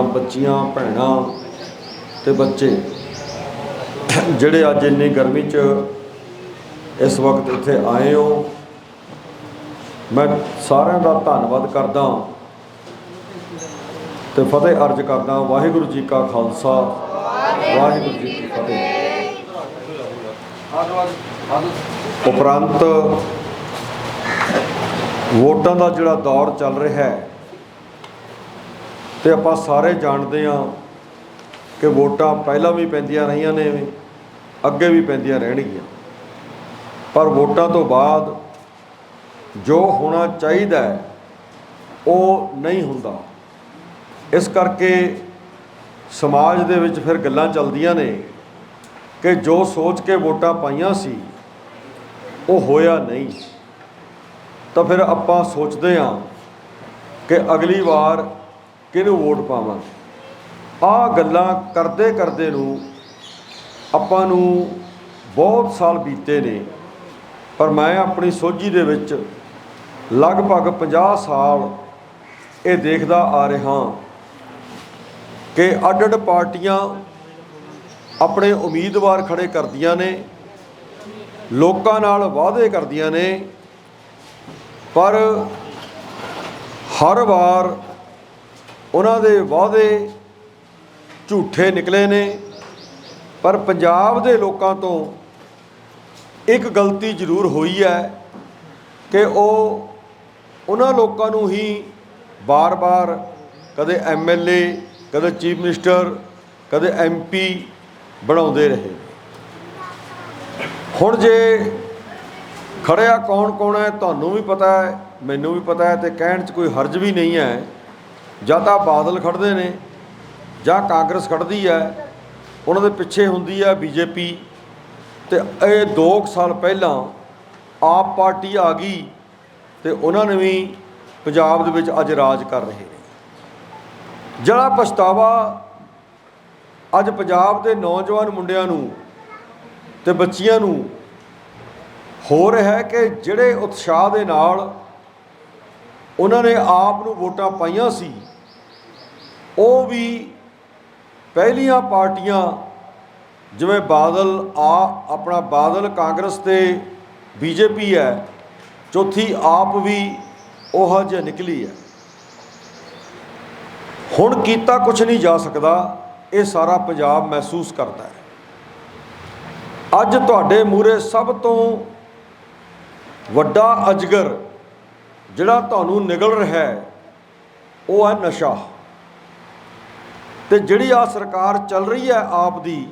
ਮੇਰੀਆਂ ਬੱਚੀਆਂ, ਭੈਣਾਂ ਤੇ ਬੱਚੇ। ਜਿਹੜੇ ਅੱਜ ਇੰਨੀ ਗਰਮੀ 'ਚ ਇਸ ਵਕਤ ਇੱਥੇ ਆਏ ਹੋ, ਮੈਂ ਸਾਰਿਆਂ ਦਾ ਧੰਨਵਾਦ ਕਰਦਾ ਤੇ ਫਤਿਹ ਅਰਜ ਕਰਦਾ ਵਾਹਿਗੁਰੂ ਜੀ ਕਾ ਖਾਲਸਾ, ਵਾਹਿਗੁਰੂ ਜੀ ਕੀ ਫਤਿਹ। ਉਪਰੰਤ ਵੋਟਾਂ ਦਾ ਜਿਹੜਾ ਦੌਰ ਚੱਲ ਰਿਹਾ ਹੈ ਤੇ ਆਪਾਂ ਸਾਰੇ ਜਾਣਦੇ ਹਾਂ ਕਿ ਵੋਟਾਂ ਪਹਿਲਾਂ ਵੀ ਪੈਂਦੀਆਂ ਰਹੀਆਂ ਨੇ ਅੱਗੇ ਵੀ ਪੈਂਦੀਆਂ ਰਹਿਣਗੀਆਂ। ਪਰ ਵੋਟਾਂ ਤੋਂ ਬਾਅਦ ਜੋ ਹੋਣਾ ਚਾਹੀਦਾ ਹੈ, ਉਹ ਨਹੀਂ ਹੁੰਦਾ। ਇਸ ਕਰਕੇ ਸਮਾਜ ਦੇ ਵਿੱਚ ਫਿਰ ਗੱਲਾਂ ਚੱਲਦੀਆਂ ਨੇ ਕਿ ਜੋ ਸੋਚ ਕੇ ਵੋਟਾਂ ਪਾਈਆਂ ਸੀ, ਉਹ ਹੋਇਆ ਨਹੀਂ। ਤਾਂ ਫਿਰ ਆਪਾਂ ਸੋਚਦੇ ਹਾਂ ਕਿ ਅਗਲੀ ਵਾਰ ਕਿਹਨੂੰ ਵੋਟ ਪਾਵਾਂ? ਆ ਗੱਲਾਂ ਕਰਦੇ ਕਰਦੇ ਨੂੰ ਆਪਾਂ ਨੂੰ ਬਹੁਤ ਸਾਲ ਬੀਤੇ ਨੇ, ਪਰ ਮੈਂ ਆਪਣੀ ਸੋਝੀ ਦੇ ਵਿੱਚ ਲਗਭਗ 50 ਸਾਲ ਇਹ ਦੇਖਦਾ ਆ ਰਿਹਾ ਕਿ ਅੱਡ-ਅੱਡ ਪਾਰਟੀਆਂ ਆਪਣੇ ਉਮੀਦਵਾਰ ਖੜੇ ਕਰਦੀਆਂ ਨੇ, ਲੋਕਾਂ ਨਾਲ ਵਾਅਦੇ ਕਰਦੀਆਂ ਨੇ, ਪਰ ਹਰ ਵਾਰ ਉਹਨਾਂ ਦੇ ਵਾਅਦੇ ਝੂਠੇ ਨਿਕਲੇ ਨੇ, ਪਰ ਪੰਜਾਬ ਦੇ ਲੋਕਾਂ ਤੋਂ ਇੱਕ ਗਲਤੀ ਜ਼ਰੂਰ ਹੋਈ ਹੈ ਕਿ ਉਹ ਉਹਨਾਂ ਲੋਕਾਂ ਨੂੰ ਹੀ ਬਾਰ-ਬਾਰ ਕਦੇ ਐਮਐਲਏ ਕਦੇ ਚੀਫ ਮਿਨਿਸਟਰ, ਕਦੇ ਐਮਪੀ ਬਣਾਉਂਦੇ ਰਹੇ। ਹੁਣ ਜੇ ਖੜਿਆ ਕੌਣ ਕੌਣ ਹੈ, ਤੁਹਾਨੂੰ ਵੀ ਪਤਾ ਹੈ, ਮੈਨੂੰ ਵੀ ਪਤਾ ਹੈ ਤੇ ਕਹਿਣ 'ਚ ਕੋਈ ਹਰਜ ਵੀ ਨਹੀਂ ਹੈ ਜਾਂ ਤਾਂ ਬਾਦਲ ਖੜਦੇ ਨੇ ਜਾਂ ਕਾਂਗਰਸ ਖੜਦੀ ਹੈ, ਉਹਨਾਂ ਦੇ ਪਿੱਛੇ ਹੁੰਦੀ ਹੈ ਬੀਜੇਪੀ। ਤੇ ਇਹ 2 ਸਾਲ ਪਹਿਲਾਂ ਆਪ ਪਾਰਟੀ ਆ ਗਈ ਤੇ ਉਹਨਾਂ ਨੇ ਵੀ ਪੰਜਾਬ ਦੇ ਵਿੱਚ ਅੱਜ ਰਾਜ ਕਰ ਰਹੇ ਨੇ। ਜਿਹੜਾ ਪਛਤਾਵਾ, ਅੱਜ ਪੰਜਾਬ ਦੇ ਨੌਜਵਾਨ ਮੁੰਡਿਆਂ ਨੂੰ ਤੇ ਬੱਚੀਆਂ ਨੂੰ ਹੋ ਰਿਹਾ ਹੈ ਕਿ ਜਿਹੜੇ ਉਤਸ਼ਾਹ ਦੇ ਨਾਲ ਉਹਨਾਂ ਨੇ ਆਪ ਨੂੰ ਵੋਟਾਂ ਪਾਈਆਂ ਸੀ ਉਹ ਵੀ ਪਹਿਲੀਆਂ ਪਾਰਟੀਆਂ, ਜਿਵੇਂ ਬਾਦਲ ਆ, ਆਪਣਾ ਬਾਦਲ ਕਾਂਗਰਸ ਤੇ ਬੀਜੇਪੀ ਹੈ, ਚੌਥੀ ਆਪ ਵੀ ਉਹ ਜਿਹਾ ਨਿਕਲੀ ਹੈ। ਹੁਣ ਕੀਤਾ ਕੁਝ ਨਹੀਂ ਜਾ ਸਕਦਾ, ਇਹ ਸਾਰਾ ਪੰਜਾਬ ਮਹਿਸੂਸ ਕਰਦਾ ਹੈ। ਅੱਜ ਤੁਹਾਡੇ ਮੂਰੇ ਸਭ ਤੋਂ ਵੱਡਾ ਅਜਗਰ, ਜਿਹੜਾ ਤੁਹਾਨੂੰ ਨਿਗਲ ਰਿਹਾ ਹੈ, ਉਹ ਹੈ ਨਸ਼ਾ। ਤੇ ਜਿਹੜੀ ਆ ਸਰਕਾਰ ਚੱਲ ਰਹੀ ਹੈ ਆਪ ਦੀ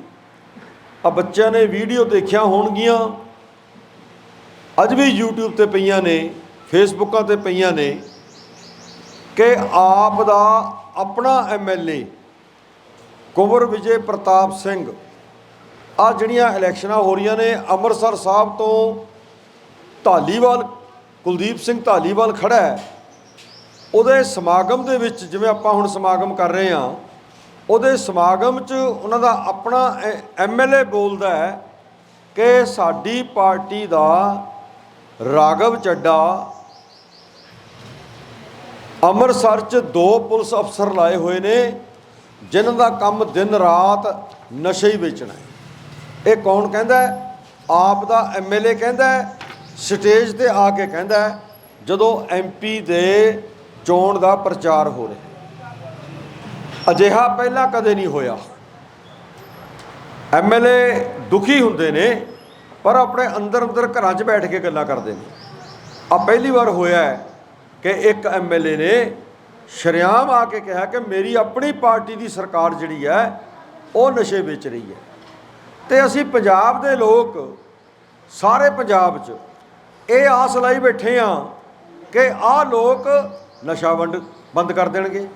ਆ ਬੱਚਿਆਂ ਨੇ ਵੀਡੀਓ ਦੇਖਿਆ ਹੋਣਗੀਆਂ, ਅੱਜ ਵੀ YouTube ਤੇ ਪਈਆਂ ਨੇ ਫੇਸਬੁੱਕਾਂ ਤੇ ਪਈਆਂ ਨੇ, ਕਿ ਆਪ ਦਾ ਆਪਣਾ ਐਮਐਲਏ ਕੁੰਵਰ ਵਿਜੇ ਪ੍ਰਤਾਪ ਸਿੰਘ ਆ ਜਿਹੜੀਆਂ ਇਲੈਕਸ਼ਨਾਂ ਹੋ ਰਹੀਆਂ ਨੇ, ਅੰਮ੍ਰਿਤਸਰ ਸਾਹਿਬ ਤੋਂ ਢਾਲੀਵਾਲ ਕੁਲਦੀਪ ਸਿੰਘ ਢਾਲੀਵਾਲ ਖੜਾ ਹੈ, ਉਹਦੇ ਸਮਾਗਮ ਦੇ ਵਿੱਚ ਜਿਵੇਂ ਆਪਾਂ ਹੁਣ ਸਮਾਗਮ ਕਰ ਰਹੇ ਹਾਂ ਉਹਦੇ ਸਮਾਗਮ 'ਚ ਉਹਨਾਂ ਦਾ ਆਪਣਾ ਐਮਐਲਏ ਬੋਲਦਾ ਹੈ ਕਿ ਸਾਡੀ ਪਾਰਟੀ ਦਾ ਰਾਗਵ ਚੱਡਾ ਅੰਮ੍ਰਿਤਸਰ 'ਚ ਦੋ ਪੁਲਿਸ ਅਫਸਰ ਲਾਏ ਹੋਏ ਨੇ ਜਿਨ੍ਹਾਂ ਦਾ ਕੰਮ ਦਿਨ ਰਾਤ ਨਸ਼ੇ ਹੀ ਵੇਚਣਾ ਹੈ। ਇਹ ਕੌਣ ਕਹਿੰਦਾ ਆਪ ਦਾ ਐਮਐਲਏ ਕਹਿੰਦਾ ਸਟੇਜ ਤੇ ਆ ਕੇ ਕਹਿੰਦਾ ਹੈ, ਜਦੋਂ ਐਮਪੀ ਦੇ ਚੋਣ ਦਾ ਪ੍ਰਚਾਰ ਹੋ ਰਿਹਾ ਅਜਿਹਾ ਪਹਿਲਾਂ ਕਦੇ ਨਹੀਂ ਹੋਇਆ। ਐਮਐਲਏ ਦੁਖੀ ਹੁੰਦੇ ਨੇ, ਪਰ ਆਪਣੇ ਅੰਦਰ ਅੰਦਰ ਘਰਾਂ 'ਚ ਬੈਠ ਕੇ ਗੱਲਾਂ ਕਰਦੇ ਨੇ। ਆ ਪਹਿਲੀ ਵਾਰ ਹੋਇਆ ਹੈ ਕਿ ਇੱਕ ਐਮਐਲਏ ਨੇ ਸ਼ਰਿਆਮ ਆ ਕੇ ਕਿਹਾ ਕਿ ਮੇਰੀ ਆਪਣੀ ਪਾਰਟੀ ਦੀ ਸਰਕਾਰ ਜਿਹੜੀ ਹੈ, ਉਹ ਨਸ਼ੇ ਵੇਚ ਰਹੀ ਹੈ। ਤੇ ਅਸੀਂ ਪੰਜਾਬ ਦੇ ਲੋਕ, ਸਾਰੇ ਪੰਜਾਬ 'ਚ ਇਹ ਆਸ ਲਾਈ ਬੈਠੇ ਆ ਕਿ ਆਹ ਲੋਕ ਨਸ਼ਾ ਵੰਡ, ਬੰਦ ਕਰ ਦੇਣਗੇ।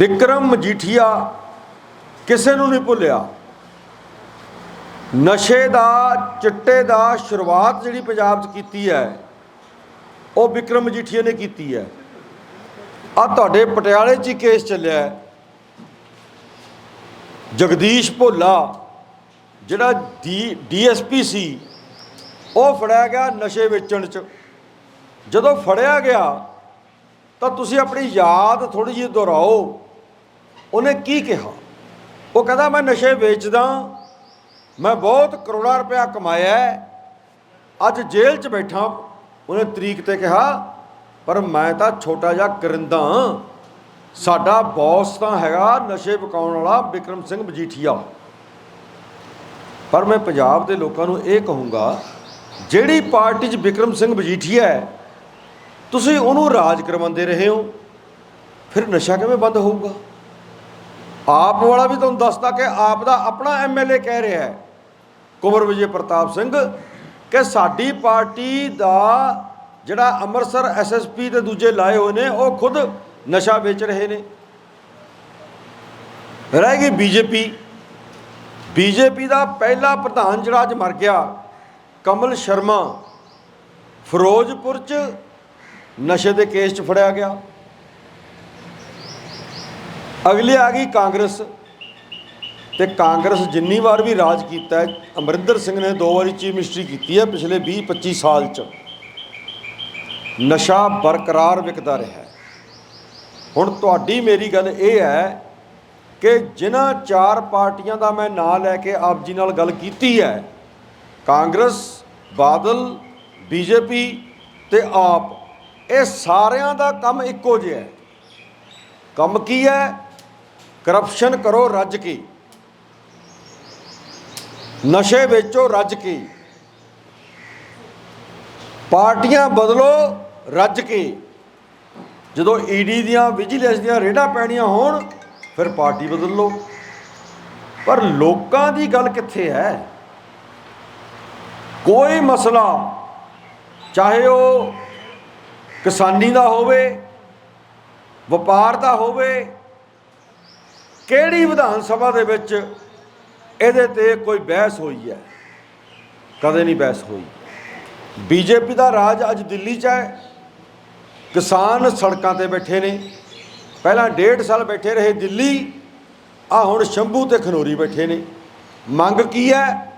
ਵਿਕਰਮ ਮਜੀਠੀਆ ਕਿਸੇ ਨੂੰ ਨਹੀਂ ਭੁੱਲਿਆ। ਨਸ਼ੇ ਦਾ, ਚਿੱਟੇ ਦਾ ਸ਼ੁਰੂਆਤ ਜਿਹੜੀ ਪੰਜਾਬ 'ਚ ਕੀਤੀ ਹੈ, ਉਹ ਵਿਕਰਮ ਮਜੀਠੀਆ ਨੇ ਕੀਤੀ ਹੈ। ਆ ਤੁਹਾਡੇ ਪਟਿਆਲੇ 'ਚ ਹੀ ਕੇਸ ਚੱਲਿਆ ਜਗਦੀਸ਼ ਭੋਲਾ, ਜਿਹੜਾ ਡੀ, ਡੀਐਸਪੀ ਸੀ, ਉਹ ਫੜਿਆ ਗਿਆ ਨਸ਼ੇ ਵੇਚਣ 'ਚ। ਜਦੋਂ ਫੜਿਆ ਗਿਆ, ਤਾਂ ਤੁਸੀਂ ਆਪਣੀ ਯਾਦ ਥੋੜੀ ਜਿਹੀ ਦੁਹਰਾਓ। ਉਹਨੇ ਕੀ ਕਿਹਾ? ਉਹ ਕਹਿੰਦਾ, ਮੈਂ ਨਸ਼ੇ ਵੇਚਦਾ, ਮੈਂ ਬਹੁਤ ਕਰੋੜਾਂ ਰੁਪਇਆ ਕਮਾਇਆ ਅੱਜ ਜੇਲ੍ਹ 'ਚ ਬੈਠਾ ਉਹਨੇ ਤਰੀਕ ਤੇ ਕਿਹਾ, ਪਰ ਮੈਂ ਤਾਂ ਛੋਟਾ ਜਿਹਾ ਕਰਿੰਦਾ ਸਾਡਾ ਬੌਸ ਤਾਂ ਹੈਗਾ ਨਸ਼ੇ ਵਿਕਾਉਣ ਵਾਲਾ ਵਿਕਰਮ ਸਿੰਘ ਮਜੀਠੀਆ। ਪਰ ਮੈਂ ਪੰਜਾਬ ਦੇ ਲੋਕਾਂ ਨੂੰ ਇਹ ਕਹੂੰਗਾ, ਜਿਹੜੀ ਪਾਰਟੀ 'ਚ ਵਿਕਰਮ ਸਿੰਘ ਮਜੀਠੀਆ ਹੈ, ਤੁਸੀਂ ਉਹਨੂੰ ਰਾਜ ਕਰਵਾਉਂਦੇ ਰਹੇ ਹੋ। ਫਿਰ ਨਸ਼ਾ ਕਿਵੇਂ ਬੰਦ ਹੋਊਗਾ? ਆਪ ਵਾਲਾ ਵੀ ਤੁਹਾਨੂੰ ਦੱਸਦਾ ਕਿ ਆਪ ਦਾ ਆਪਣਾ ਐਮਐਲਏ ਕਹਿ ਰਿਹਾ ਹੈ। ਕੁੰਵਰ ਵਿਜੇ ਪ੍ਰਤਾਪ ਸਿੰਘ ਕਿ ਸਾਡੀ ਪਾਰਟੀ ਦਾ ਜਿਹੜਾ ਅੰਮ੍ਰਿਤਸਰ ਐਸਐਸਪੀ ਤੇ ਦੂਜੇ ਲਾਏ ਹੋਏ ਨੇ, ਉਹ ਖੁਦ ਨਸ਼ਾ ਵੇਚ ਰਹੇ ਨੇ। ਰਹਿ ਗਈ ਬੀਜੇਪੀ ਬੀਜੇਪੀ ਦਾ ਪਹਿਲਾ ਪ੍ਰਧਾਨ ਜਿਹੜਾ ਅੱਜ ਮਰ ਗਿਆ, ਕਮਲ ਸ਼ਰਮਾ, ਫਿਰੋਜ਼ਪੁਰ ਚ ਨਸ਼ੇ ਦੇ ਕੇਸ ਚ ਫੜਿਆ ਗਿਆ। ਅਗਲੀ ਆ ਗਈ ਕਾਂਗਰਸ। ਤੇ ਕਾਂਗਰਸ ਜਿੰਨੀ ਵਾਰ ਵੀ ਰਾਜ ਕੀਤਾ ਅਮਰਿੰਦਰ ਸਿੰਘ ਨੇ ਦੋ ਵਾਰੀ ਚੀਫ ਮਿਨਿਸਟਰੀ ਕੀਤੀ ਹੈ ਪਿਛਲੇ 20 25 ਸਾਲ ਚ। ਨਸ਼ਾ ਬਰਕਰਾਰ ਵਿਕਦਾ ਰਿਹਾ ਹੁਣ ਤੁਹਾਡੀ ਮੇਰੀ ਗੱਲ ਇਹ ਹੈ ਕਿ ਜਿਨ੍ਹਾਂ ਚਾਰ ਪਾਰਟੀਆਂ ਦਾ ਮੈਂ ਨਾਂ ਲੈ ਕੇ ਆਪ ਜੀ ਨਾਲ ਗੱਲ ਕੀਤੀ ਹੈ, ਕਾਂਗਰਸ, ਬਾਦਲ, ਬੀਜੇਪੀ ਤੇ ਆਪ, ਇਹ ਸਾਰਿਆਂ ਦਾ ਕੰਮ ਇੱਕੋ ਜਿਹਾ ਹੈ। ਕੰਮ ਕੀ ਹੈ? ਕਰਪਸ਼ਨ ਕਰੋ ਰੱਜ ਕੇ। ਨਸ਼ੇ ਵੇਚੋ ਰੱਜ ਕੇ। ਪਾਰਟੀਆਂ ਬਦਲੋ ਰੱਜ ਕੇ। ਜਦੋਂ ਈਡੀ ਦੀਆਂ, ਵਿਜੀਲੈਂਸ ਦੀਆਂ ਰੇਡਾਂ ਪੈਣੀਆਂ ਹੋਣ, ਫਿਰ ਪਾਰਟੀ ਬਦਲ ਲਓ। ਪਰ ਲੋਕਾਂ ਦੀ ਗੱਲ ਕਿੱਥੇ ਹੈ? ਕੋਈ ਮਸਲਾ, ਚਾਹੇ ਉਹ ਕਿਸਾਨੀ ਦਾ ਹੋਵੇ, ਵਪਾਰ ਦਾ ਹੋਵੇ ਕਿਹੜੀ ਵਿਧਾਨ ਸਭਾ ਦੇ ਵਿੱਚ ਇਹਦੇ ਤੇ ਕੋਈ ਬਹਿਸ ਹੋਈ ਹੈ? ਕਦੇ ਨਹੀਂ ਬਹਿਸ ਹੋਈ। ਬੀਜੇਪੀ ਦਾ ਰਾਜ ਅੱਜ ਦਿੱਲੀ 'ਚ ਹੈ। ਕਿਸਾਨ ਸੜਕਾਂ ਤੇ ਬੈਠੇ ਨੇ। ਪਹਿਲਾਂ ਡੇਢ ਸਾਲ ਬੈਠੇ ਰਹੇ ਦਿੱਲੀ। ਆ ਹੁਣ ਸ਼ੰਭੂ ਤੇ ਖਨੋਰੀ ਬੈਠੇ ਨੇ। ਮੰਗ ਕੀ ਹੈ?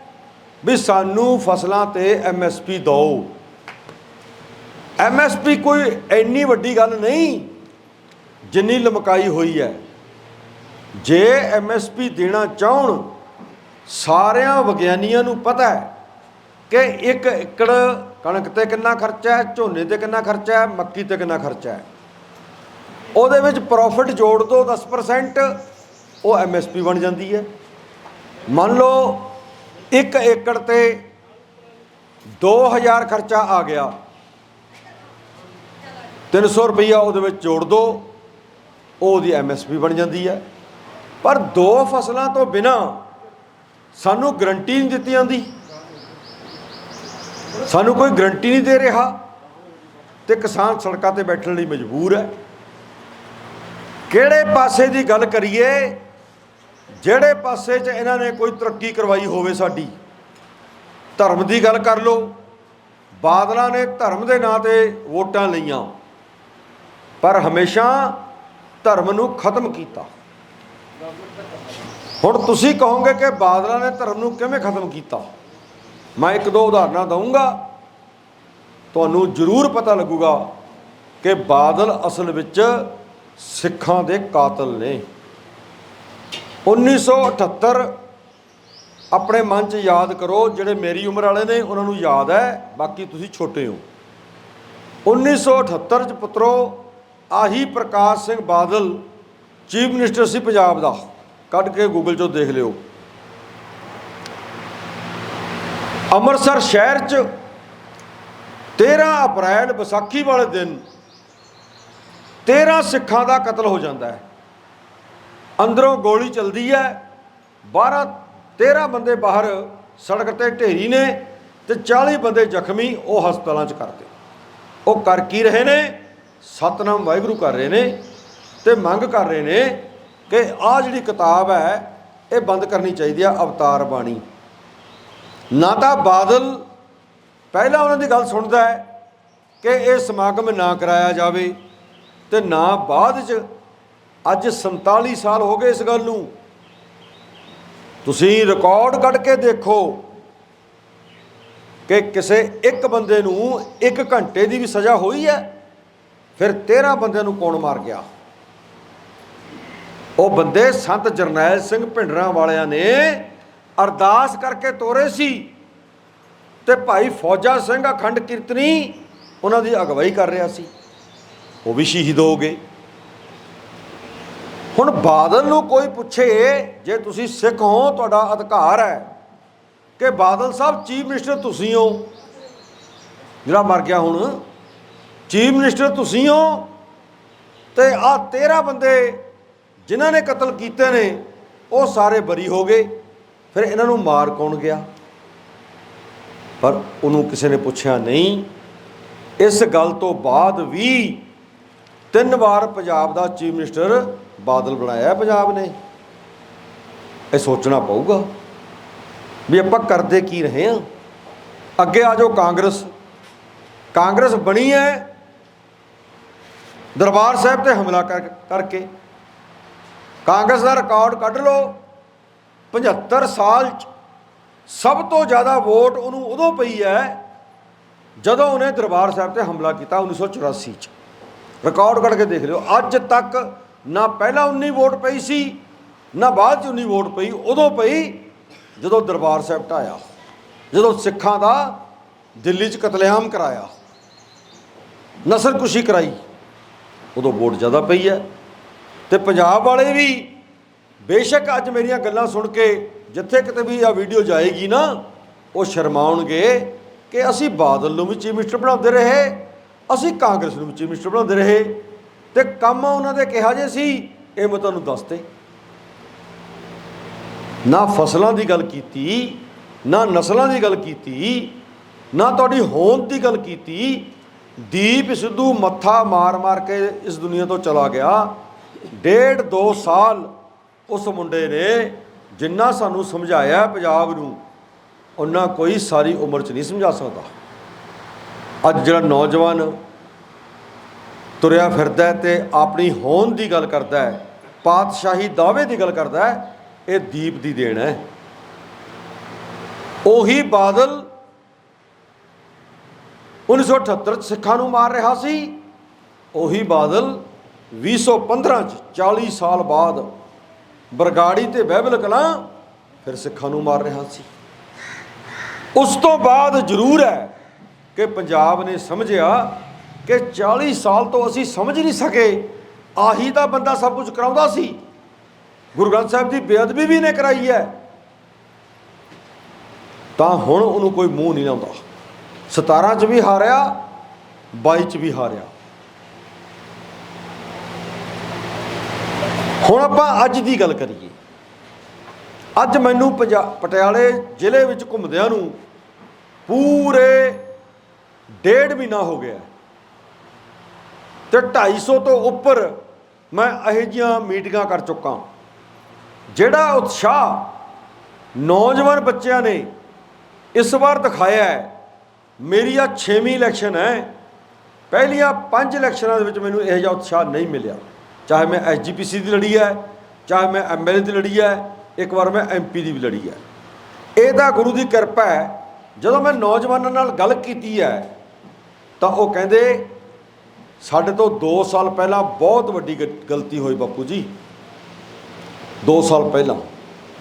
ਵੀ ਸਾਨੂੰ ਫਸਲਾਂ ਤੇ ਐਮਐਸਪੀ ਦਿਓ। ਐਮਐਸਪੀ ਕੋਈ ਇੰਨੀ ਵੱਡੀ ਗੱਲ ਨਹੀਂ, ਜਿੰਨੀ ਲਮਕਾਈ ਹੋਈ ਹੈ। ਜੇ ਐਮਐਸਪੀ ਦੇਣਾ ਚਾਹਣ, ਸਾਰਿਆਂ ਵਿਗਿਆਨੀਆਂ ਨੂੰ ਪਤਾ ਹੈ ਕਿ ਇੱਕ ਏਕੜ ਕਣਕ ਤੇ ਕਿੰਨਾ ਖਰਚਾ ਹੈ, ਝੋਨੇ ਤੇ ਕਿੰਨਾ ਖਰਚਾ ਹੈ, ਮੱਕੀ ਤੇ ਕਿੰਨਾ ਖਰਚਾ ਹੈ। ਉਹਦੇ ਵਿੱਚ ਪ੍ਰੋਫਿਟ ਜੋੜ ਦੋ 10% ਉਹ ਐਮਐਸਪੀ ਬਣ ਜਾਂਦੀ ਹੈ। ਮੰਨ ਲਓ ਇੱਕ ਏਕੜ ਤੇ 2000 ਖਰਚਾ ਆ ਗਿਆ। 300 ਰੁਪਈਆ ਉਹਦੇ ਵਿੱਚ ਜੋੜ ਦੋ, ਉਹ ਉਹਦੀ ਐਮਐਸਪੀ ਬਣ ਜਾਂਦੀ ਹੈ। ਪਰ ਦੋ ਫਸਲਾਂ ਤੋਂ ਬਿਨਾ ਸਾਨੂੰ ਗਰੰਟੀ ਨਹੀਂ ਦਿੱਤੀ ਜਾਂਦੀ। ਸਾਨੂੰ ਕੋਈ ਗਰੰਟੀ ਨਹੀਂ ਦੇ ਰਿਹਾ ਤੇ ਕਿਸਾਨ ਸੜਕਾਂ ਤੇ ਬੈਠਣ ਲਈ ਮਜਬੂਰ ਹੈ। ਕਿਹੜੇ ਪਾਸੇ ਦੀ ਗੱਲ ਕਰੀਏ, ਜਿਹੜੇ ਪਾਸੇ 'ਚ ਇਹਨਾਂ ਨੇ ਕੋਈ ਤਰੱਕੀ ਕਰਵਾਈ ਹੋਵੇ ਸਾਡੀ, ਧਰਮ ਦੀ ਗੱਲ ਕਰ ਲਓ। ਬਾਦਲਾਂ ਨੇ ਧਰਮ ਦੇ ਨਾਂ ਤੇ ਵੋਟਾਂ ਲਈਆਂ, ਪਰ ਹਮੇਸ਼ਾ ਧਰਮ ਨੂੰ ਖਤਮ ਕੀਤਾ। ਹੁਣ ਤੁਸੀਂ ਕਹੋਗੇ ਕਿ ਬਾਦਲਾਂ ਨੇ ਧਰਮ ਨੂੰ ਕਿਵੇਂ ਖਤਮ ਕੀਤਾ? ਮੈਂ ਇੱਕ ਦੋ ਉਦਾਹਰਨਾਂ ਦਊਂਗਾ। ਤੁਹਾਨੂੰ ਜ਼ਰੂਰ ਪਤਾ ਲੱਗੂਗਾ ਕਿ ਬਾਦਲ ਅਸਲ ਵਿੱਚ ਸਿੱਖਾਂ ਦੇ ਕਾਤਲ ਨੇ। 1978 ਆਪਣੇ ਮਨ 'ਚ ਯਾਦ ਕਰੋ, ਜਿਹੜੇ ਮੇਰੀ ਉਮਰ ਵਾਲੇ ਨੇ, ਉਹਨਾਂ ਨੂੰ ਯਾਦ ਹੈ, ਬਾਕੀ ਤੁਸੀਂ ਛੋਟੇ ਹੋ। 1978 ਚ ਪੁੱਤਰੋ, ਆਹੀ ਪ੍ਰਕਾਸ਼ ਸਿੰਘ ਬਾਦਲ ਚੀਫ ਮਿਨਿਸਟਰ ਸੀ ਪੰਜਾਬ ਦਾ। ਕੱਢ ਕੇ ਗੂਗਲ 'ਚੋਂ ਦੇਖ ਲਿਓ। ਅੰਮ੍ਰਿਤਸਰ ਸ਼ਹਿਰ 'ਚ 13 ਅਪ੍ਰੈਲ ਵਿਸਾਖੀ ਵਾਲੇ ਦਿਨ 13 ਸਿੱਖਾਂ ਦਾ ਕਤਲ ਹੋ ਜਾਂਦਾ ਹੈ। ਅੰਦਰੋਂ ਗੋਲੀ ਚੱਲਦੀ ਹੈ। 12 13 ਬੰਦੇ ਬਾਹਰ ਸੜਕ ਤੇ ਢੇਰੀ ਨੇ ਤੇ 40 ਬੰਦੇ ਜ਼ਖਮੀ ਉਹ ਹਸਪਤਾਲਾਂ 'ਚ ਕਰਦੇ। ਉਹ ਕਰ ਕੀ ਰਹੇ ਨੇ? ਸਤਨਾਮ ਵਾਹਿਗੁਰੂ ਕਰ ਰਹੇ ਨੇ। ਤੇ ਮੰਗ ਕਰ ਰਹੇ ਨੇ ਕਿ ਆਹ ਜਿਹੜੀ ਕਿਤਾਬ ਹੈ, ਇਹ ਬੰਦ ਕਰਨੀ ਚਾਹੀਦੀ ਆ, ਅਵਤਾਰ ਬਾਣੀ। ਨਾ ਤਾਂ ਬਾਦਲ ਪਹਿਲਾਂ ਉਹਨਾਂ ਦੀ ਗੱਲ ਸੁਣਦਾ ਹੈ ਕਿ ਇਹ ਸਮਾਗਮ ਨਾ ਕਰਾਇਆ ਜਾਵੇ ਤੇ ਨਾ ਬਾਅਦ ਚ ਅੱਜ 47 ਸਾਲ ਹੋ ਗਏ ਇਸ ਗੱਲ ਨੂੰ। ਤੁਸੀਂ ਰਿਕਾਰਡ ਕੱਢ ਕੇ ਦੇਖੋ ਕਿ ਕਿਸੇ ਇੱਕ ਬੰਦੇ ਨੂੰ 1 ਘੰਟੇ ਦੀ ਵੀ ਸਜ਼ਾ ਹੋਈ ਹੈ, ਫਿਰ 13 ਬੰਦਿਆਂ ਨੂੰ ਕੌਣ ਮਾਰ ਗਿਆ? ਉਹ ਬੰਦੇ ਸੰਤ ਜਰਨੈਲ ਸਿੰਘ ਭਿੰਡਰਾਂ ਵਾਲਿਆਂ ਨੇ ਅਰਦਾਸ ਕਰਕੇ ਤੋਰੇ ਸੀ ਤੇ ਭਾਈ ਫੌਜਾ ਸਿੰਘ ਅਖੰਡ ਕੀਰਤਨੀ ਉਹਨਾਂ ਦੀ ਅਗਵਾਈ ਕਰ ਰਿਹਾ ਸੀ। ਉਹ ਵੀ ਸ਼ਹੀਦ ਹੋ ਗਏ। ਹੁਣ ਬਾਦਲ ਨੂੰ ਕੋਈ ਪੁੱਛੇ ਜੇ ਤੁਸੀਂ ਸਿੱਖ ਹੋ, ਤੁਹਾਡਾ ਅਧਿਕਾਰ ਹੈ ਕਿ ਬਾਦਲ ਸਾਹਿਬ ਚੀਫ ਮਿਨਿਸਟਰ ਤੁਸੀਂ ਹੋ। ਜਿਹੜਾ ਮਰ ਗਿਆ ਹੁਣ, ਚੀਫ ਮਿਨਿਸਟਰ ਤੁਸੀਂ ਹੋ ਤੇ ਆਹ 13 ਬੰਦੇ ਜਿਨ੍ਹਾਂ ਨੇ ਕਤਲ ਕੀਤੇ ਨੇ, ਉਹ ਸਾਰੇ ਬਰੀ ਹੋ ਗਏ। ਫਿਰ ਇਹਨਾਂ ਨੂੰ ਮਾਰ ਕੌਣ ਗਿਆ? ਪਰ ਉਹਨੂੰ ਕਿਸੇ ਨੇ ਪੁੱਛਿਆ ਨਹੀਂ। ਇਸ ਗੱਲ ਤੋਂ ਬਾਅਦ ਵੀ ਤਿੰਨ ਵਾਰ ਪੰਜਾਬ ਦਾ ਚੀਫ ਮਿਨਿਸਟਰ ਬਾਦਲ ਬਣਾਇਆ ਪੰਜਾਬ ਨੇ। ਇਹ ਸੋਚਣਾ ਪਊਗਾ ਵੀ ਆਪਾਂ ਕਰਦੇ ਕੀ ਰਹੇ ਹਾਂ। ਅੱਗੇ ਆ ਜਾਓ ਕਾਂਗਰਸ। ਕਾਂਗਰਸ ਬਣੀ ਹੈ। ਦਰਬਾਰ ਸਾਹਿਬ ਤੇ ਹਮਲਾ ਕਰ- ਕਰਕੇ। ਕਾਂਗਰਸ ਦਾ ਰਿਕਾਰਡ ਕੱਢ ਲਓ। 75 ਸਾਲ ਚ ਸਭ ਤੋਂ ਜ਼ਿਆਦਾ ਵੋਟ ਉਹਨੂੰ ਉਦੋਂ ਪਈ ਹੈ ਜਦੋਂ ਉਹਨੇ ਦਰਬਾਰ ਸਾਹਿਬ ਤੇ ਹਮਲਾ ਕੀਤਾ 1984 ਚ। ਰਿਕਾਰਡ ਕੱਢ ਕੇ ਦੇਖ ਲਿਓ, ਅੱਜ ਤੱਕ ਨਾ ਪਹਿਲਾਂ 19 ਵੋਟ ਪਈ ਸੀ, ਨਾ ਬਾਅਦ ਚ 19 ਵੋਟ ਪਈ, ਉਦੋਂ ਪਈ ਜਦੋਂ ਦਰਬਾਰ ਸਾਹਿਬ ਢਾਇਆ, ਜਦੋਂ ਸਿੱਖਾਂ ਦਾ ਦਿੱਲੀ ਚ ਕਤਲੇਆਮ ਕਰਾਇਆ ਨਸਲਕੁਸ਼ੀ ਕਰਾਈ, ਉਦੋਂ ਵੋਟ ਜ਼ਿਆਦਾ ਪਈ ਹੈ। ਤੇ ਪੰਜਾਬ ਵਾਲੇ ਵੀ ਬੇਸ਼ੱਕ ਅੱਜ ਮੇਰੀਆਂ ਗੱਲਾਂ ਸੁਣ ਕੇ, ਜਿੱਥੇ ਕਿਤੇ ਵੀ ਆ ਵੀਡੀਓ ਜਾਏਗੀ ਨਾ, ਉਹ ਸ਼ਰਮਾਉਣਗੇ ਕਿ ਅਸੀਂ ਬਾਦਲ ਨੂੰ ਵੀ ਚੀਫ ਮਿਨਿਸਟਰ ਬਣਾਉਂਦੇ ਰਹੇ, ਅਸੀਂ ਕਾਂਗਰਸ ਨੂੰ ਵੀ ਚੀਫ ਮਿਨਿਸਟਰ ਬਣਾਉਂਦੇ ਰਹੇ ਤੇ ਕੰਮ ਉਹਨਾਂ ਦੇ ਕਿਹਾ ਜੇ ਸੀ, ਇਹ ਮੈਂ ਤੁਹਾਨੂੰ ਦੱਸਦੇ ਨਾ ਫਸਲਾਂ ਦੀ ਗੱਲ ਕੀਤੀ, ਨਾ ਨਸਲਾਂ ਦੀ ਗੱਲ ਕੀਤੀ, ਨਾ ਤੁਹਾਡੀ ਹੋਂਦ ਦੀ ਗੱਲ ਕੀਤੀ, ਦੀਪ ਸਿੱਧੂ ਮੱਥਾ ਮਾਰ-ਮਾਰ ਕੇ ਇਸ ਦੁਨੀਆ ਤੋਂ ਚਲਾ ਗਿਆ। ਡੇਢ ਦੋ ਸਾਲ ਉਸ ਮੁੰਡੇ ਨੇ ਜਿੰਨਾ ਸਾਨੂੰ ਸਮਝਾਇਆ ਪੰਜਾਬ ਨੂੰ ਉਹਨਾਂ ਕੋਈ ਸਾਰੀ ਉਮਰ 'ਚ ਨਹੀਂ ਸਮਝਾ ਸਕਦਾ। ਅੱਜ ਜਿਹੜਾ ਨੌਜਵਾਨ ਤੁਰਿਆ ਫਿਰਦਾ ਹੈ ਤੇ ਆਪਣੀ ਹੋਂਦ ਦੀ ਗੱਲ ਕਰਦਾ ਹੈ, ਪਾਤਸ਼ਾਹੀ ਦਾਅਵੇ ਦੀ ਗੱਲ ਕਰਦਾ ਹੈ, ਇਹ ਦੀਪ ਦੀ ਦੇਣ ਹੈ। ਉਹੀ ਬਾਦਲ 1978 ਚ ਸਿੱਖਾਂ ਨੂੰ ਮਾਰ ਰਿਹਾ ਸੀ, ਉਹੀ ਬਾਦਲ 2015 ਚ 40 ਸਾਲ ਬਾਅਦ ਬਰਗਾੜੀ ਤੇ ਬਹਿਬਲ ਕਲਾਂ ਫਿਰ ਸਿੱਖਾਂ ਨੂੰ ਮਾਰ ਰਿਹਾ ਸੀ। ਉਸ ਤੋਂ ਬਾਅਦ ਜ਼ਰੂਰ ਹੈ ਕਿ ਪੰਜਾਬ ਨੇ ਸਮਝਿਆ ਕਿ 40 ਸਾਲ ਤੋਂ ਅਸੀਂ ਸਮਝ ਨਹੀਂ ਸਕੇ। ਆਹੀ ਤਾਂ ਬੰਦਾ ਸਭ ਕੁਝ ਕਰਾਉਂਦਾ ਸੀ। ਗੁਰੂ ਗ੍ਰੰਥ ਸਾਹਿਬ ਦੀ ਬੇਅਦਬੀ ਵੀ ਨੇ ਕਰਾਈ ਹੈ। ਤਾਂ ਹੁਣ ਉਹਨੂੰ ਕੋਈ ਮੂੰਹ ਨਹੀਂ ਲਾਉਂਦਾ। 17 ਚ ਵੀ ਹਾਰਿਆ 22 ਚ ਵੀ ਹਾਰਿਆ। ਹੁਣ ਆਪਾਂ ਅੱਜ ਦੀ ਗੱਲ ਕਰੀਏ। ਅੱਜ ਮੈਨੂੰ ਪੰਜਾ- ਪਟਿਆਲੇ ਜ਼ਿਲ੍ਹੇ ਵਿੱਚ ਘੁੰਮਦਿਆਂ ਨੂੰ ਪੂਰੇ ਡੇਢ ਮਹੀਨਾ ਹੋ ਗਿਆ ਤੇ 250 ਤੋਂ ਉੱਪਰ ਮੈਂ ਇਹੋ ਜਿਹੀਆਂ ਮੀਟਿੰਗਾਂ ਕਰ ਚੁੱਕਾ ਜਿਹੜਾ ਉਤਸ਼ਾਹ ਨੌਜਵਾਨ ਬੱਚਿਆਂ ਨੇ ਇਸ ਵਾਰ ਦਿਖਾਇਆ ਹੈ, ਮੇਰੀ ਆ 6ਵੀਂ ਇਲੈਕਸ਼ਨ ਹੈ। ਪਹਿਲੀਆਂ ਪੰਜ ਇਲੈਕਸ਼ਨਾਂ ਦੇ ਵਿੱਚ ਮੈਨੂੰ ਇਹੋ ਜਿਹਾ ਉਤਸ਼ਾਹ ਨਹੀਂ ਮਿਲਿਆ। ਚਾਹੇ ਮੈਂ ਐਸਜੀਪੀਸੀ ਦੀ ਲੜੀ ਹੈ, ਚਾਹੇ ਮੈਂ ਐਮਐਲਏ ਦੀ ਲੜੀ ਹੈ, ਇੱਕ ਵਾਰ ਮੈਂ ਐਮਪੀ ਦੀ ਵੀ ਲੜੀ ਹੈ। ਇਹ ਤਾਂ ਗੁਰੂ ਦੀ ਕਿਰਪਾ ਹੈ, ਜਦੋਂ ਮੈਂ ਨੌਜਵਾਨਾਂ ਨਾਲ ਗੱਲ ਕੀਤੀ ਹੈ, ਤਾਂ ਉਹ ਕਹਿੰਦੇ, ਸਾਡੇ ਤੋਂ 2 ਸਾਲ ਪਹਿਲਾਂ ਬਹੁਤ ਵੱਡੀ ਗ- ਗਲਤੀ ਹੋਈ ਬਾਪੂ ਜੀ। 2 ਸਾਲ ਪਹਿਲਾਂ।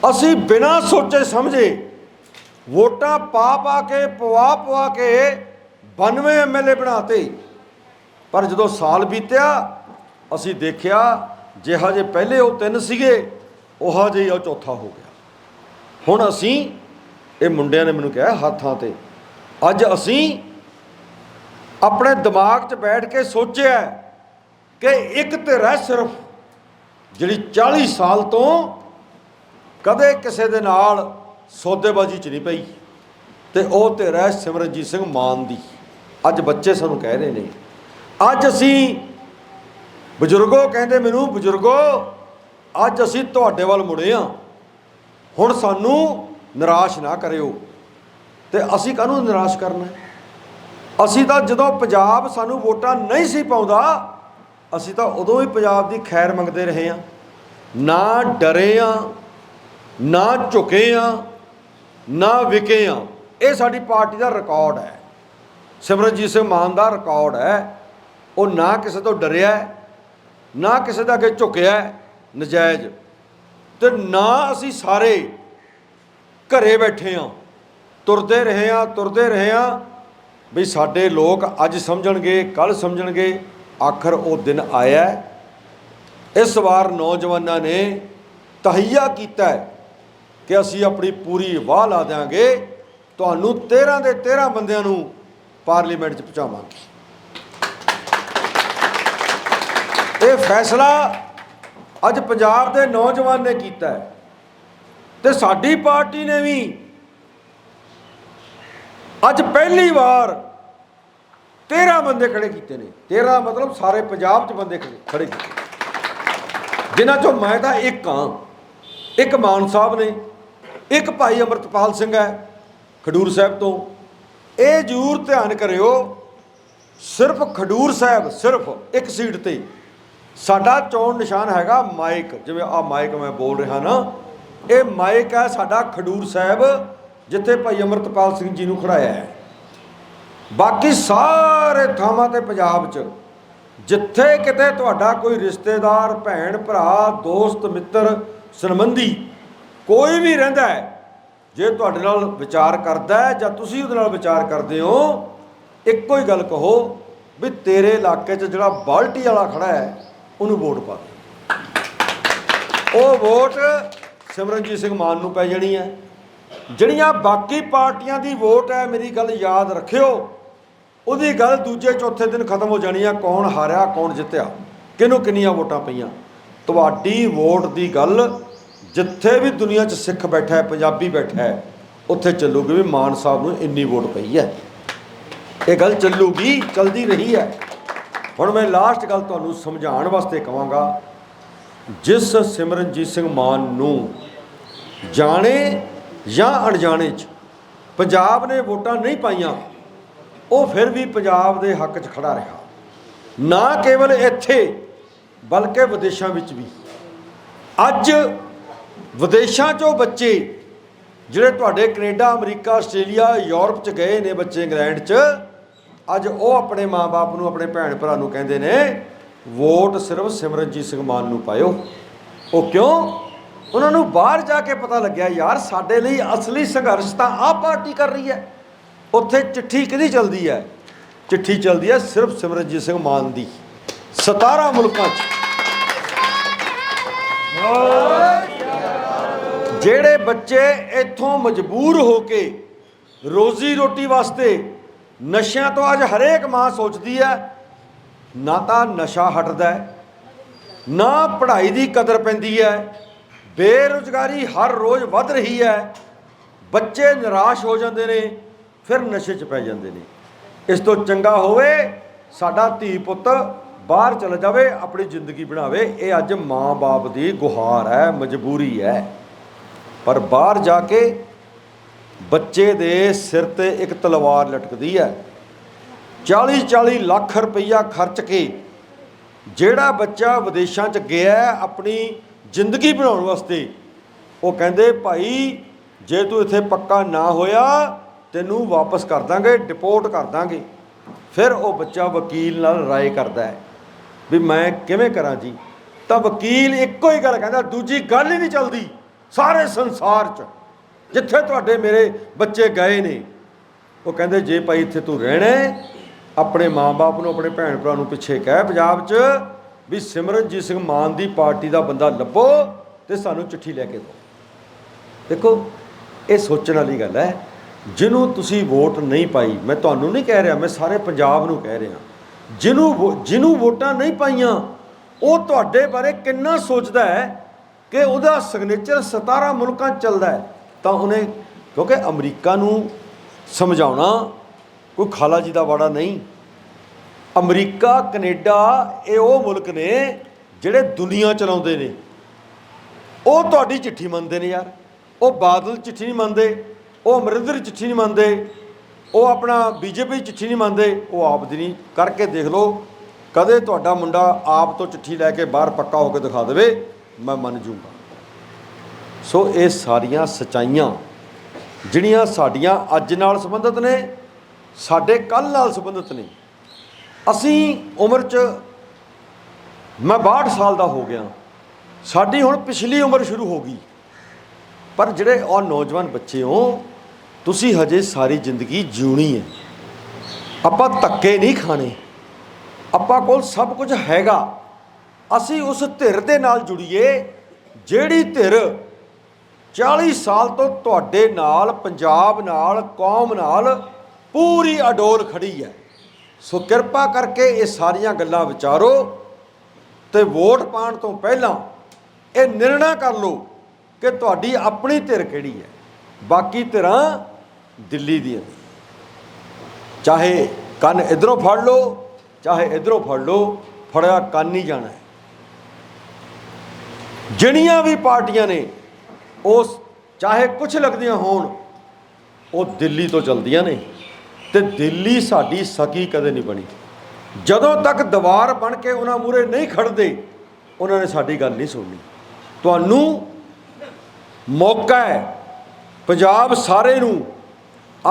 ਅਸੀਂ ਬਿਨਾਂ ਸੋਚੇ ਸਮਝੇ ਵੋਟਾਂ ਪਾ ਪਾ ਕੇ, ਪਵਾ ਪਵਾ ਕੇ 92 ਐਮਐਲਏ ਬਣਾਤੇ। ਪਰ ਜਦੋਂ ਸਾਲ ਬੀਤਿਆ ਅਸੀਂ ਦੇਖਿਆ ਜਿਹਾ ਜੇ ਪਹਿਲੇ ਉਹ ਤਿੰਨ ਸੀਗੇ, ਉਹ ਜਿਹੀ ਉਹ ਚੌਥਾ ਹੋ ਗਿਆ। ਹੁਣ ਅਸੀਂ ਇਹ ਮੁੰਡਿਆਂ ਨੇ ਮੈਨੂੰ ਕਿਹਾ ਹੱਥਾਂ ਤੇ, ਅੱਜ ਅਸੀਂ ਆਪਣੇ ਦਿਮਾਗ 'ਚ ਬੈਠ ਕੇ ਸੋਚਿਆ ਕਿ ਇੱਕ ਧਿਰ ਹੈ ਸਿਰਫ ਜਿਹੜੀ 40 ਸਾਲ ਤੋਂ ਕਦੇ ਕਿਸੇ ਦੇ ਨਾਲ ਸੌਦੇਬਾਜ਼ੀ 'ਚ ਨਹੀਂ ਪਈ ਤੇ ਉਹ ਧਿਰ ਹੈ ਸਿਮਰਨਜੀਤ ਸਿੰਘ ਮਾਨ ਦੀ। ਅੱਜ ਬੱਚੇ ਸਾਨੂੰ ਕਹਿ ਰਹੇ ਨੇ, ਅੱਜ ਅਸੀਂ ਬਜ਼ੁਰਗੋ, ਕਹਿੰਦੇ ਮੈਨੂੰ, ਬਜ਼ੁਰਗੋ, ਅੱਜ ਅਸੀਂ ਤੁਹਾਡੇ ਵੱਲ ਮੁੜੇ ਆ। ਹੁਣ ਸਾਨੂੰ ਨਿਰਾਸ਼ ਨਾ ਕਰਿਓ। ਤੇ ਅਸੀਂ ਕਾਹਨੂੰ ਨਿਰਾਸ਼ ਕਰਨਾ ਅਸੀਂ ਤਾਂ ਜਦੋਂ ਪੰਜਾਬ ਸਾਨੂੰ ਵੋਟਾਂ ਨਹੀਂ ਸੀ ਪਾਉਂਦਾ, ਅਸੀਂ ਤਾਂ ਉਦੋਂ ਹੀ ਪੰਜਾਬ ਦੀ ਖੈਰ ਮੰਗਦੇ ਰਹੇ ਆ। ਨਾ ਡਰੇ ਆ, ਨਾ ਝੁਕੇ ਆ, ਨਾ ਵਿਕੇ ਆ। ਇਹ ਸਾਡੀ ਪਾਰਟੀ ਦਾ ਰਿਕਾਰਡ ਹੈ। ਸਿਮਰਨਜੀਤ ਸਿੰਘ ਮਾਨ ਦਾ ਰਿਕਾਰਡ ਹੈ। ਉਹ ਨਾ ਕਿਸੇ ਤੋਂ ਡਰਿਆ ਨਾ ਕਿਸੇ ਦਾ ਅੱਗੇ ਝੁਕਿਆ ਨਜਾਇਜ਼। ਤੇ ਨਾ ਅਸੀਂ ਸਾਰੇ ਘਰੇ ਬੈਠੇ ਆ ਤੁਰਦੇ ਰਹੇ ਆ ਤੁਰਦੇ ਰਹੇ ਆ ਵੀ ਸਾਡੇ ਲੋਕ ਅੱਜ ਸਮਝਣਗੇ ਕੱਲ ਸਮਝਣਗੇ, ਆਖਰ ਉਹ ਦਿਨ ਆਇਆ ਇਸ ਵਾਰ ਨੌਜਵਾਨਾਂ ਨੇ ਤਹਈਆ ਕੀਤਾ ਕਿ ਅਸੀਂ ਆਪਣੀ ਪੂਰੀ ਵਾਹ ਲਾ ਦਿਆਂਗੇ। ਤੁਹਾਨੂੰ 13 ਦੇ 13 ਬੰਦਿਆਂ ਨੂੰ ਪਾਰਲੀਮੈਂਟ 'ਚ ਪਹੁੰਚਾਵਾਂਗੇ। ਇਹ ਫੈਸਲਾ ਅੱਜ ਪੰਜਾਬ ਦੇ ਨੌਜਵਾਨ ਨੇ ਕੀਤਾ ਹੈ ਤੇ ਸਾਡੀ ਪਾਰਟੀ ਨੇ ਵੀ ਅੱਜ ਪਹਿਲੀ ਵਾਰ 13 ਬੰਦੇ ਖੜੇ ਕੀਤੇ ਨੇ। 13 ਮਤਲਬ ਸਾਰੇ ਪੰਜਾਬ 'ਚ ਬੰਦੇ ਖੜੇ ਕੀਤੇ ਜਿਨ੍ਹਾਂ ਚੋਂ ਮੈਂ ਤਾਂ ਇੱਕ ਹਾਂ। ਇੱਕ ਮਾਨ ਸਾਹਿਬ ਨੇ, ਇੱਕ ਭਾਈ ਅਮਰਤਪਾਲ ਸਿੰਘ ਹੈ ਖਡੂਰ ਸਾਹਿਬ ਤੋਂ। ਇਹ ਜ਼ਰੂਰ ਧਿਆਨ ਕਰਿਓ, ਸਿਰਫ ਖਡੂਰ ਸਾਹਿਬ ਸਿਰਫ ਇੱਕ ਸੀਟ ਤੇ ਸਾਡਾ ਚੋਣ ਨਿਸ਼ਾਨ ਹੈਗਾ ਮਾਈਕ। ਜਿਵੇਂ ਆ ਮਾਈਕ ਮੈਂ ਬੋਲ ਰਿਹਾ ਨਾ, ਇਹ ਮਾਈਕ ਹੈ ਸਾਡਾ ਖਡੂਰ ਸਾਹਿਬ, ਜਿੱਥੇ ਭਾਈ ਅਮਰਤਪਾਲ ਸਿੰਘ ਜੀ ਨੂੰ ਖੜਾਇਆ ਹੈ। ਬਾਕੀ ਸਾਰੇ ਥਾਵਾਂ ਤੇ ਪੰਜਾਬ 'ਚ, ਜਿੱਥੇ ਕਿਤੇ ਤੁਹਾਡਾ ਕੋਈ ਰਿਸ਼ਤੇਦਾਰ, ਭੈਣ, ਭਰਾ, ਦੋਸਤ, ਮਿੱਤਰ, ਸੰਬੰਧੀ ਕੋਈ ਵੀ ਰਹਿੰਦਾ ਹੈ, ਜੇ ਤੁਹਾਡੇ ਨਾਲ ਵਿਚਾਰ ਕਰਦਾ ਹੈ ਜਾਂ ਤੁਸੀਂ ਉਹਦੇ ਨਾਲ ਵਿਚਾਰ ਕਰਦੇ ਹੋ, ਇੱਕੋ ਹੀ ਗੱਲ ਕਹੋ ਵੀ ਤੇਰੇ ਇਲਾਕੇ 'ਚ ਜਿਹੜਾ ਬਾਲਟੀ ਵਾਲਾ ਖੜਾ ਹੈ ਉਹਨੂੰ ਵੋਟ ਪਾ ਦੇ ਉਹ ਵੋਟ ਸਿਮਰਨਜੀਤ ਸਿੰਘ ਮਾਨ ਨੂੰ ਪੈ ਜਾਣੀ ਹੈ। ਜਿਹੜੀਆਂ ਬਾਕੀ ਪਾਰਟੀਆਂ ਦੀ ਵੋਟ ਹੈ, ਮੇਰੀ ਗੱਲ ਯਾਦ ਰੱਖਿਓ। ਉਹਦੀ ਗੱਲ ਦੂਜੇ ਚੌਥੇ ਦਿਨ ਖਤਮ ਹੋ ਜਾਣੀ ਆ ਕੌਣ ਹਾਰਿਆ, ਕੌਣ ਜਿੱਤਿਆ, ਕਿਹਨੂੰ ਕਿੰਨੀਆਂ ਵੋਟਾਂ ਪਈਆਂ। ਤੁਹਾਡੀ ਵੋਟ ਦੀ ਗੱਲ ਜਿੱਥੇ ਵੀ ਦੁਨੀਆ 'ਚ ਸਿੱਖ ਬੈਠਾ ਹੈ, ਪੰਜਾਬੀ ਬੈਠਾ ਹੈ, ਉੱਥੇ ਚੱਲੂਗੀ ਵੀ ਮਾਨ ਸਾਹਿਬ ਨੂੰ ਇੰਨੀ ਵੋਟ ਪਈ ਹੈ। ਇਹ ਗੱਲ ਚੱਲੂਗੀ, ਚਲਦੀ ਰਹੀ ਹੈ। ਹੁਣ ਮੈਂ ਲਾਸਟ ਗੱਲ ਤੁਹਾਨੂੰ ਸਮਝਾਉਣ ਵਾਸਤੇ ਕਹਾਂਗਾ ਜਿਸ ਸਿਮਰਨਜੀਤ ਸਿੰਘ ਮਾਨ ਨੂੰ ਜਾਣੇ ਜਾਂ ਅਣਜਾਣੇ 'ਚ ਪੰਜਾਬ ਨੇ ਵੋਟਾਂ ਨਹੀਂ ਪਾਈਆਂ, ਉਹ ਫਿਰ ਵੀ ਪੰਜਾਬ ਦੇ ਹੱਕ 'ਚ ਖੜਾ ਰਿਹਾ। ਨਾ ਕੇਵਲ ਇੱਥੇ, ਬਲਕਿ ਵਿਦੇਸ਼ਾਂ ਵਿੱਚ ਵੀ। ਅੱਜ ਵਿਦੇਸ਼ਾਂ 'ਚੋਂ ਬੱਚੇ ਜਿਹੜੇ ਤੁਹਾਡੇ ਕੈਨੇਡਾ, ਅਮਰੀਕਾ, ਆਸਟ੍ਰੇਲੀਆ, ਯੂਰਪ 'ਚ ਗਏ ਨੇ ਬੱਚੇ ਇੰਗਲੈਂਡ 'ਚ ਅੱਜ ਉਹ ਆਪਣੇ ਮਾਪੇ ਨੂੰ, ਆਪਣੇ ਭੈਣ ਭਰਾ ਨੂੰ ਕਹਿੰਦੇ ਨੇ, ਵੋਟ ਸਿਰਫ ਸਿਮਰਨਜੀਤ ਸਿੰਘ ਮਾਨ ਨੂੰ ਪਾਇਓ। ਉਹ ਕਿਉਂ? ਉਹਨਾਂ ਨੂੰ ਬਾਹਰ ਜਾ ਕੇ ਪਤਾ ਲੱਗਿਆ, ਯਾਰ, ਸਾਡੇ ਲਈ ਅਸਲੀ ਸੰਘਰਸ਼ ਤਾਂ ਆਹ ਪਾਰਟੀ ਕਰ ਰਹੀ ਹੈ। ਉੱਥੇ ਚਿੱਠੀ ਕਿਹਦੀ ਚਲਦੀ ਹੈ? ਚਿੱਠੀ ਚਲਦੀ ਹੈ ਸਿਰਫ ਸਿਮਰਨਜੀਤ ਸਿੰਘ ਮਾਨ ਦੀ। 17 ਮੁਲਕਾਂ 'ਚ। ਜਿਹੜੇ ਬੱਚੇ ਇੱਥੋਂ ਮਜਬੂਰ ਹੋ ਕੇ ਰੋਜ਼ੀ ਰੋਟੀ ਵਾਸਤੇ ਨਸ਼ਿਆਂ ਤੋਂ ਅੱਜ ਹਰੇਕ ਮਾਂ ਸੋਚਦੀ ਹੈ, ਨਾ ਤਾਂ ਨਸ਼ਾ ਹਟਦਾ ਹੈ, ਨਾ ਪੜ੍ਹਾਈ ਦੀ ਕਦਰ ਪੈਂਦੀ ਹੈ, ਬੇਰੁਜ਼ਗਾਰੀ ਹਰ ਰੋਜ਼ ਵੱਧ ਰਹੀ ਹੈ, ਬੱਚੇ ਨਿਰਾਸ਼ ਹੋ ਜਾਂਦੇ ਨੇ, ਫਿਰ ਨਸ਼ੇ 'ਚ ਪੈ ਜਾਂਦੇ ਨੇ। ਇਸ ਤੋਂ ਚੰਗਾ ਹੋਵੇ ਸਾਡਾ ਧੀ ਪੁੱਤ ਬਾਹਰ ਚਲਾ ਜਾਵੇ, ਆਪਣੀ ਜ਼ਿੰਦਗੀ ਬਣਾਵੇ, ਇਹ ਅੱਜ ਮਾਂ-ਬਾਪ ਦੀ ਗੁਹਾਰ ਹੈ, ਮਜਬੂਰੀ ਹੈ। ਪਰ ਬਾਹਰ ਜਾ ਕੇ ਬੱਚੇ ਦੇ ਸਿਰ ਤੇ ਇੱਕ ਤਲਵਾਰ ਲਟਕਦੀ ਹੈ। 40-40 ਲੱਖ ਰੁਪਈਆ ਖਰਚ ਕੇ ਜਿਹੜਾ ਬੱਚਾ ਵਿਦੇਸ਼ਾਂ 'ਚ ਗਿਆ ਆਪਣੀ ਜ਼ਿੰਦਗੀ ਬਣਾਉਣ ਵਾਸਤੇ, ਉਹ ਕਹਿੰਦੇ, ਭਾਈ, ਜੇ ਤੂੰ ਇੱਥੇ ਪੱਕਾ ਨਾ ਹੋਇਆ, ਤੈਨੂੰ ਵਾਪਸ ਕਰ ਦਾਂਗੇ ਡਿਪੋਰਟ ਕਰ ਦਾਂਗੇ। ਫਿਰ ਉਹ ਬੱਚਾ ਵਕੀਲ ਨਾਲ ਰਾਏ ਕਰਦਾ ਹੈ ਵੀ ਮੈਂ ਕਿਵੇਂ ਕਰਾਂ ਜੀ? ਤਾਂ ਵਕੀਲ ਇੱਕੋ ਹੀ ਗੱਲ ਕਹਿੰਦਾ, ਦੂਜੀ ਗੱਲ ਹੀ ਨਹੀਂ ਚੱਲਦੀ, ਸਾਰੇ ਸੰਸਾਰ 'ਚ। ਜਿੱਥੇ ਤੁਹਾਡੇ ਮੇਰੇ ਬੱਚੇ ਗਏ ਨੇ, ਉਹ ਕਹਿੰਦੇ, ਜੇ ਭਾਈ ਇੱਥੇ ਤੂੰ ਰਹਿਣਾ ਆਪਣੇ ਮਾਂ-ਬਾਪ ਨੂੰ, ਆਪਣੇ ਭੈਣ ਭਰਾ ਨੂੰ ਪਿੱਛੇ ਕਹਿ ਪੰਜਾਬ 'ਚ ਵੀ ਸਿਮਰਨਜੀਤ ਸਿੰਘ ਮਾਨ ਦੀ ਪਾਰਟੀ ਦਾ ਬੰਦਾ ਲੱਭੋ ਤੇ ਸਾਨੂੰ ਚਿੱਠੀ ਲੈ ਕੇ ਦਿਓ। ਦੇਖੋ, ਇਹ ਸੋਚਣ ਵਾਲੀ ਗੱਲ ਹੈ, ਜਿਹਨੂੰ ਤੁਸੀਂ ਵੋਟ ਨਹੀਂ ਪਾਈ, ਮੈਂ ਤੁਹਾਨੂੰ ਨਹੀਂ ਕਹਿ ਰਿਹਾ, ਮੈਂ ਸਾਰੇ ਪੰਜਾਬ ਨੂੰ ਕਹਿ ਰਿਹਾ, ਜਿਹਨੂੰ ਵੋ- ਜਿਹਨੂੰ ਵੋਟਾਂ ਨਹੀਂ ਪਾਈਆਂ, ਉਹ ਤੁਹਾਡੇ ਬਾਰੇ ਕਿੰਨਾ ਸੋਚਦਾ ਹੈ ਕਿ ਉਹਦਾ ਸਿਗਨੇਚਰ 17 ਮੁਲਕਾਂ 'ਚ ਚੱਲਦਾ ਹੈ। ਤਾਂ ਉਹਨੇ ਕਿਉਂਕਿ ਅਮਰੀਕਾ ਨੂੰ ਸਮਝਾਉਣਾ ਕੋਈ ਖਾਲਾ ਜੀ ਦਾ ਵਾੜਾ ਨਹੀਂ। ਅਮਰੀਕਾ, ਕੈਨੇਡਾ, ਇਹ ਉਹ ਮੁਲਕ ਨੇ ਜਿਹੜੇ ਦੁਨੀਆ ਚਲਾਉਂਦੇ ਨੇ। ਉਹ ਤੁਹਾਡੀ ਚਿੱਠੀ ਮੰਨਦੇ ਨੇ ਯਾਰ। ਉਹ ਬਾਦਲ ਚਿੱਠੀ ਨਹੀਂ ਮੰਨਦੇ, ਉਹ ਅਮਰਿੰਦਰ ਚਿੱਠੀ ਨਹੀਂ ਮੰਨਦੇ, ਉਹ ਆਪਣਾ ਬੀਜੇਪੀ ਚਿੱਠੀ ਨਹੀਂ ਮੰਨਦੇ, ਉਹ ਆਪ ਦੀ ਨਹੀਂ। ਕਰਕੇ ਦੇਖ ਲਓ, ਕਦੇ ਤੁਹਾਡਾ ਮੁੰਡਾ ਆਪ ਤੋਂ ਚਿੱਠੀ ਲੈ ਕੇ ਬਾਹਰ ਪੱਕਾ ਹੋ ਕੇ ਦਿਖਾ ਦੇਵੇ, ਮੈਂ ਮੰਨ ਜੂਗਾ। ਸੋ ਇਹ ਸਾਰੀਆਂ ਸਚਾਈਆਂ ਜਿਹੜੀਆਂ ਸਾਡੀਆਂ ਅੱਜ ਨਾਲ ਸੰਬੰਧਿਤ ਨੇ, ਸਾਡੇ ਕੱਲ ਨਾਲ ਸੰਬੰਧਿਤ ਨੇ। ਅਸੀਂ ਉਮਰ 'ਚ ਮੈਂ 62 ਸਾਲ ਦਾ ਹੋ ਗਿਆ। ਸਾਡੀ ਹੁਣ ਪਿਛਲੀ ਉਮਰ ਸ਼ੁਰੂ ਹੋ ਗਈ। ਪਰ ਜਿਹੜੇ ਉਹ ਨੌਜਵਾਨ ਬੱਚੇ ਹੋ, ਤੁਸੀਂ ਹਜੇ ਸਾਰੀ ਜ਼ਿੰਦਗੀ ਜਿਉਣੀ ਹੈ। ਆਪਾਂ ਧੱਕੇ ਨਹੀਂ ਖਾਣੇ। ਆਪਾਂ ਕੋਲ ਸਭ ਕੁਝ ਹੈਗਾ। ਅਸੀਂ ਉਸ ਧਿਰ ਦੇ ਨਾਲ ਜੁੜੀਏ, ਜਿਹੜੀ ਧਿਰ 40 ਸਾਲ ਤੋਂ ਤੁਹਾਡੇ ਨਾਲ, ਪੰਜਾਬ ਨਾਲ, ਕੌਮ ਨਾਲ ਪੂਰੀ ਅਡੋਲ ਖੜੀ ਹੈ। ਸੋ ਕਿਰਪਾ ਕਰਕੇ ਇਹ ਸਾਰੀਆਂ ਗੱਲਾਂ ਵਿਚਾਰੋ ਤੇ ਵੋਟ ਪਾਉਣ ਤੋਂ ਪਹਿਲਾਂ ਇਹ ਨਿਰਣਾ ਕਰ ਲਓ ਕਿ ਤੁਹਾਡੀ ਆਪਣੀ ਧਿਰ ਕਿਹੜੀ ਹੈ। ਬਾਕੀ ਧਿਰਾਂ ਦਿੱਲੀ ਦੀਆਂ। ਚਾਹੇ ਕੰਨ ਇਧਰੋਂ ਫੜ ਲਓ, ਚਾਹੇ ਇਧਰੋਂ ਫੜ ਲਓ, ਫੜਿਆ ਕੰਨ ਹੀ ਜਾਣਾ ਜਿਹੜੀਆਂ ਵੀ ਪਾਰਟੀਆਂ ਨੇ ਉਸ ਚਾਹੇ ਕੁਝ ਲੱਗਦੀਆਂ ਹੋਣ, ਉਹ ਦਿੱਲੀ ਤੋਂ ਚਲਦੀਆਂ ਨੇ ਤੇ ਦਿੱਲੀ ਸਾਡੀ ਸਕੀ ਕਦੇ ਨਹੀਂ ਬਣੀ। ਜਦੋਂ ਤੱਕ ਦੀਵਾਰ ਬਣ ਕੇ ਉਹਨਾਂ ਮੂਰੇ ਨਹੀਂ ਖੜਦੇ ਉਹਨਾਂ ਨੇ ਸਾਡੀ ਗੱਲ ਨਹੀਂ ਸੁਣਨੀ। ਤੁਹਾਨੂੰ ਮੌਕਾ ਹੈ, ਪੰਜਾਬ ਸਾਰੇ ਨੂੰ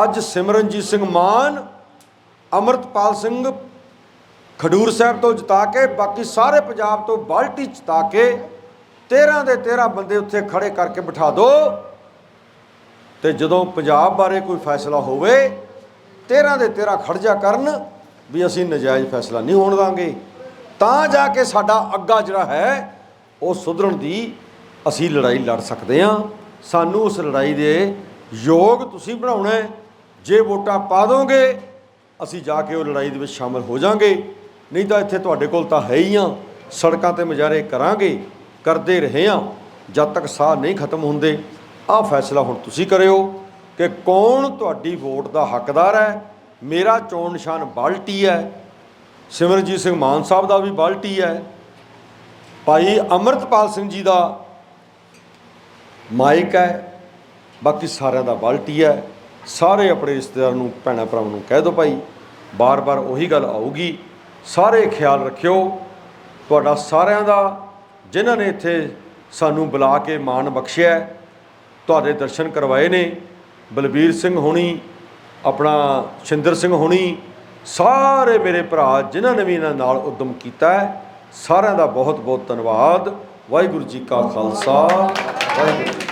ਅੱਜ ਸਿਮਰਨਜੀਤ ਸਿੰਘ ਮਾਨ, ਅਮਰਤਪਾਲ ਸਿੰਘ ਖਡੂਰ ਸਾਹਿਬ ਤੋਂ ਜਿਤਾ ਕੇ, ਬਾਕੀ ਸਾਰੇ ਪੰਜਾਬ ਤੋਂ ਬਾਲਟੀ ਜਿਤਾ ਕੇ 13 ਦੇ 13 ਬੰਦੇ ਉੱਥੇ ਖੜੇ ਕਰਕੇ ਬਿਠਾ ਦਿਓ ਤੇ ਜਦੋਂ ਪੰਜਾਬ ਬਾਰੇ ਕੋਈ ਫੈਸਲਾ ਹੋਵੇ 13 ਦੇ 13 ਖੜ ਜਾ ਕਰਨ ਵੀ ਅਸੀਂ ਨਜਾਇਜ਼ ਫੈਸਲਾ ਨਹੀਂ ਹੋਣ ਦਾਂਗੇ। ਤਾਂ ਜਾ ਕੇ ਸਾਡਾ ਅੱਗਾ ਜਿਹੜਾ ਹੈ, ਉਹ ਸੁਧਰਨ ਦੀ ਅਸੀਂ ਲੜਾਈ ਲੜ ਸਕਦੇ ਹਾਂ। ਸਾਨੂੰ ਉਸ ਲੜਾਈ ਦੇ ਯੋਗ ਤੁਸੀਂ ਬਣਾਉਣਾ ਜੇ ਵੋਟਾਂ ਪਾ ਦੋਗੇ, ਅਸੀਂ ਜਾ ਕੇ ਉਹ ਲੜਾਈ ਦੇ ਵਿੱਚ ਸ਼ਾਮਲ ਹੋ ਜਾਾਂਗੇ। ਨਹੀਂ ਤਾਂ ਇੱਥੇ ਤੁਹਾਡੇ ਕੋਲ ਤਾਂ ਹੈ ਹੀ ਆ। ਸੜਕਾਂ ਤੇ ਮੁਜ਼ਾਹਰੇ ਕਰਾਂਗੇ। ਕਰਦੇ ਰਹੇ ਹਾਂ, ਜਦ ਤੱਕ ਸਾਹ ਨਹੀਂ ਖਤਮ ਹੁੰਦੇ। ਆਹ ਫੈਸਲਾ ਹੁਣ ਤੁਸੀਂ ਕਰਿਓ ਕਿ ਕੌਣ ਤੁਹਾਡੀ ਵੋਟ ਦਾ ਹੱਕਦਾਰ ਹੈ? ਮੇਰਾ ਚੋਣ ਨਿਸ਼ਾਨ ਬਾਲਟੀ ਹੈ। ਸਿਮਰਜੀਤ ਸਿੰਘ ਮਾਨ ਸਾਹਿਬ ਦਾ ਵੀ ਬਾਲਟੀ ਹੈ। ਭਾਈ ਅਮਰਤਪਾਲ ਸਿੰਘ ਜੀ ਦਾ ਮਾਈਕ ਹੈ। ਬਾਕੀ ਸਾਰਿਆਂ ਦਾ ਬਾਲਟੀ ਹੈ। ਸਾਰੇ ਆਪਣੇ ਰਿਸ਼ਤੇਦਾਰ ਨੂੰ, ਭੈਣਾਂ ਭਰਾਵਾਂ ਨੂੰ ਕਹਿ ਦਿਓ ਭਾਈ, ਬਾਰ-ਬਾਰ ਉਹੀ ਗੱਲ ਆਊਗੀ। ਸਾਰੇ ਖਿਆਲ ਰੱਖਿਓ। ਤੁਹਾਡਾ ਸਾਰਿਆਂ ਦਾ ਜਿਨ੍ਹਾਂ ਨੇ ਇੱਥੇ ਸਾਨੂੰ ਬੁਲਾ ਕੇ ਮਾਣ ਬਖਸ਼ਿਆ ਤੁਹਾਡੇ ਦਰਸ਼ਨ ਕਰਵਾਏ ਨੇ, ਬਲਬੀਰ ਸਿੰਘ ਹੋਣੀ, ਆਪਣਾ ਸ਼ਿੰਦਰ ਸਿੰਘ ਹੋਣੀ, ਸਾਰੇ ਮੇਰੇ ਭਰਾ ਜਿਨ੍ਹਾਂ ਨੇ ਵੀ ਇਹਨਾਂ ਨਾਲ ਉਦਮ ਕੀਤਾ ਸਾਰਿਆਂ ਦਾ ਬਹੁਤ ਬਹੁਤ ਧੰਨਵਾਦ। ਵਾਹਿਗੁਰੂ ਜੀ ਕਾ ਖਾਲਸਾ, ਵਾਹਿਗੁਰੂ ਜੀ